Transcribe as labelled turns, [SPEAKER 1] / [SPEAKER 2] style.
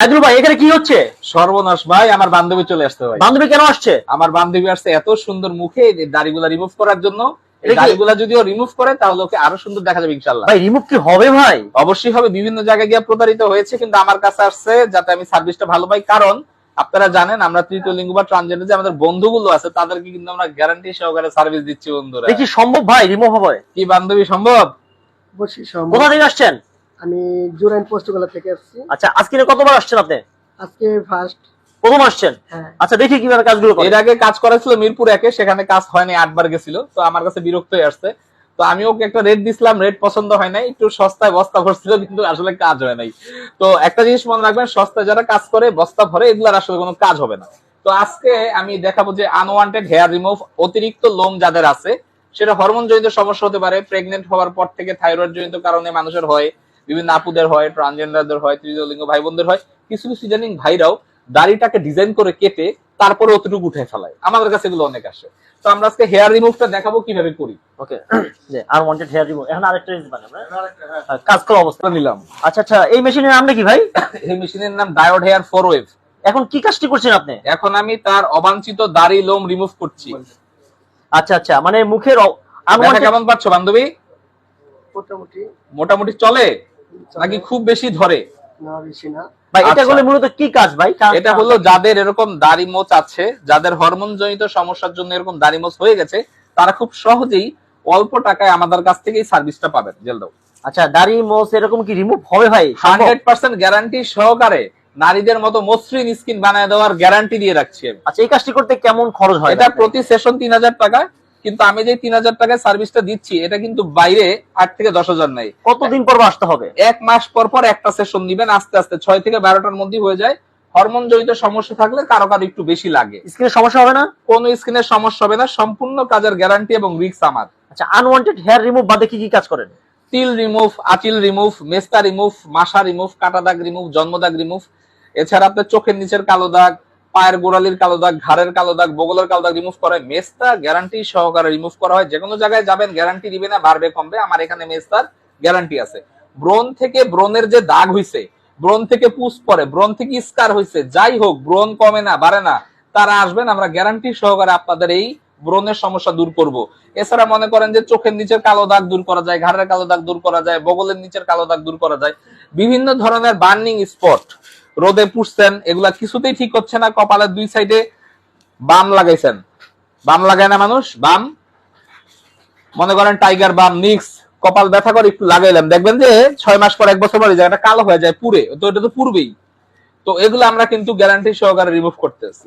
[SPEAKER 1] সাইদুল ভাই এখানে কি হচ্ছে?
[SPEAKER 2] সর্বনাশ ভাই আমার বান্ধবী চলে আসতে ভাই।
[SPEAKER 1] বান্ধবী কেন আসছে?
[SPEAKER 2] আমার বান্ধবী আসছে এত সুন্দর মুখে দাড়িগুলা রিমুভ করার জন্য।
[SPEAKER 1] কি-
[SPEAKER 2] দাড়িগুলা যদিও রিমুভ করে তাহলে ওকে আরও সুন্দর দেখা যাবে ইনশাল্লাহ
[SPEAKER 1] ভাই রিমুভ কি হবে ভাই?
[SPEAKER 2] অবশ্যই হবে বিভিন্ন জায়গায় গিয়ে প্রতারিত হয়েছে কিন্তু আমার কাছে আসছে যাতে আমি সার্ভিসটা ভালো পাই। কারণ আপনারা জানেন আমরা তৃতীয় লিঙ্গ বা ট্রানজেন্ডার যে আমাদের বন্ধুগুলো আছে তাদেরকে কিন্তু আমরা গ্যারান্টি সহকারে সার্ভিস দিচ্ছি বন্ধুরা।
[SPEAKER 1] দেখি সম্ভব ভাই রিমুভ হবে?
[SPEAKER 2] কি বান্ধবী সম্ভব?
[SPEAKER 3] বসি সম্ভব।
[SPEAKER 1] কোথা থেকে আসছেন?
[SPEAKER 3] আমি জুরাইন পোস্টগুলা থেকে আসছি।
[SPEAKER 1] আচ্ছা আজকে কতবার আসছেন আপনি?
[SPEAKER 3] আজকে ফার্স্ট
[SPEAKER 1] প্রথম আসছেন?
[SPEAKER 3] হ্যাঁ।
[SPEAKER 1] আচ্ছা দেখি কীভাবে কাজগুলো করে
[SPEAKER 2] এর আগে কাজ করেছিল মিরপুর একে সেখানে কাজ হয়নি আটবার গেছিল তো আমার কাছে বিরক্ত হয়ে আসছে। তো আমি ওকে একটা রেট দিছিলাম রেট পছন্দ হয় নাই একটু সস্তায় বস্তা ভরছিল কিন্তু আসলে কাজ হয় নাই। তো একটা জিনিস মনে রাখবেন সস্তায় যারা কাজ করে বস্তা ভরে এগুলার আসলে কোনো কাজ হবে না। তো আজকে আমি দেখাবো যে আনওয়ান্টেড হেয়ার রিমুভ অতিরিক্ত লোম যাদের আছে সেটা হরমোন জনিত সমস্যা হতে পারে প্রেগনেন্ট হওয়ার পর থেকে থাইরয়েড জনিত কারণে মানুষের হয় বিভিন্ন আপুদের হয় ট্রানজেন্ডারদের হয় তৃতীয় লিঙ্গ ভাই বোনদের হয় কিছু কিছু ইদানিং ভাইরাও দাড়িটাকে ডিজাইন করে কেটে তারপরে অতটুকু উঠে ফেলায়। আমাদের কাছে এগুলো অনেক আসে। তো আমরা আজকে হেয়ার রিমুভটা দেখাবো কীভাবে করি।
[SPEAKER 1] ওকে যে আর ওয়ান্টেড হেয়ার রিমুভ এখন আরেকটা জিনিস বানাবো হ্যাঁ? কাজ করা অবস্থা।
[SPEAKER 2] নিলাম।
[SPEAKER 1] আচ্ছা আচ্ছা এই মেশিনের নামটা কি ভাই?
[SPEAKER 2] এই মেশিনের নাম ডায়োড হেয়ার ফোর ওয়েভ
[SPEAKER 1] এখন কি কাজটি করছেন আপনি?
[SPEAKER 2] এখন আমি তার অবাঞ্ছিত দাড়ি লোম রিমুভ করছি।
[SPEAKER 1] আচ্ছা আচ্ছা মানে মুখের
[SPEAKER 2] কেমন পাচ্ছ বান্ধবী?
[SPEAKER 3] মোটামুটি।
[SPEAKER 2] মোটামুটি চলে? নাকি খুব বেশি ধরে?
[SPEAKER 3] না বেশি না।
[SPEAKER 1] ভাই এটা
[SPEAKER 2] আচ্ছা।
[SPEAKER 1] মূলত কি কাজ ভাই?
[SPEAKER 2] এটা হলো যাদের এরকম দাড়ি মোচ আছে যাদের হরমোন সমস্যার জন্য এরকম দাড়ি মোচ হয়ে গেছে তারা খুব সহজেই অল্প টাকায় আমাদের কাছ থেকে এই সার্ভিসটা পাবেন। জেল দাও।
[SPEAKER 1] আচ্ছা দাড়ি এরকম কি রিমুভ হবে ভাই?
[SPEAKER 2] গ্যারান্টি সহকারে নারীদের মতো মসৃণ স্কিন বানায় দেওয়ার গ্যারান্টি দিয়ে রাখছি আমি।
[SPEAKER 1] আচ্ছা এই কাজটি করতে কেমন খরচ হয়
[SPEAKER 2] এটা প্রতি সেশন তিন হাজার টাকা কিন্তু আমি যে তিন হাজার টাকায় সার্ভিসটা দিচ্ছি এটা কিন্তু বাইরে আট থেকে দশ হাজার নাই।
[SPEAKER 1] কতদিন পর আসতে হবে?
[SPEAKER 2] এক মাস পর পর একটা সেশন নিবেন আস্তে আস্তে। ছয় থেকে বারোটার মধ্যে হয়ে যায়। হরমোন জড়িত সমস্যা থাকলে কারও কারও একটু বেশি লাগে।
[SPEAKER 1] স্কিনের সমস্যা হবে না?
[SPEAKER 2] কোন স্কিনের সমস্যা হবে না সম্পূর্ণ কাজের গ্যারান্টি এবং রিস্ক আমার।
[SPEAKER 1] আচ্ছা আনওয়ান্টেড হেয়ার রিমুভ বাদে কি কি কাজ করেন?
[SPEAKER 2] তিল রিমুভ আচিল রিমুভ মেস্তা রিমুভ মাসা রিমুভ কাটা দাগ রিমুভ জন্মদাগ রিমুভ এছাড়া আপনার চোখের নিচের কালো দাগ পায়ের গোড়ালির কালো দাগ, ঘাড়ের কালো দাগ, বগলের কালো দাগ রিমুভ করা হয় মেস্তা গ্যারান্টি সহকারে রিমুভ করা হয়। যে কোনো জায়গায় যাবেন গ্যারান্টি দিবে না, বাড়বে, কমবে। আমার এখানে মেস্তার গ্যারান্টি আছে। ব্রণ থেকে ব্রণের যে দাগ হইছে, ব্রণ থেকে পুষ পরে, ব্রণ থেকে স্কার হইছে, যাই হোক, ব্রণ কমে না, বাড়ে না, তারা আসবেন, আমরা গ্যারান্টি সহকারে আপনাদের এই ব্রণের সমস্যা দূর করব। এছাড়া মনে করেন যে চোখের নিচের কালো দাগ দূর করা যায়, ঘাড়ের কালো দাগ দূর করা যায়, বগলের নিচের কালো দাগ দূর করা যায়। বিভিন্ন ধরনের বার্নিং স্পট রোদে পুষছেন, এগুলা কিছুতেই ঠিক হচ্ছে না কপালের দুই সাইডে বাম লাগাইছেন। বাম লাগায় না মানুষ? বাম? মনে করেন টাইগার বাম, নিক্স, কপাল ব্যথা করে একটু লাগাইলাম। দেখবেন যে ছয় মাস পর এক বছর পরে জায়গাটা কালো হয়ে যায় পুরে তো এটা তো পূর্বেই। তো এগুলো আমরা কিন্তু গ্যারান্টি সহকারে রিমুভ করতেছি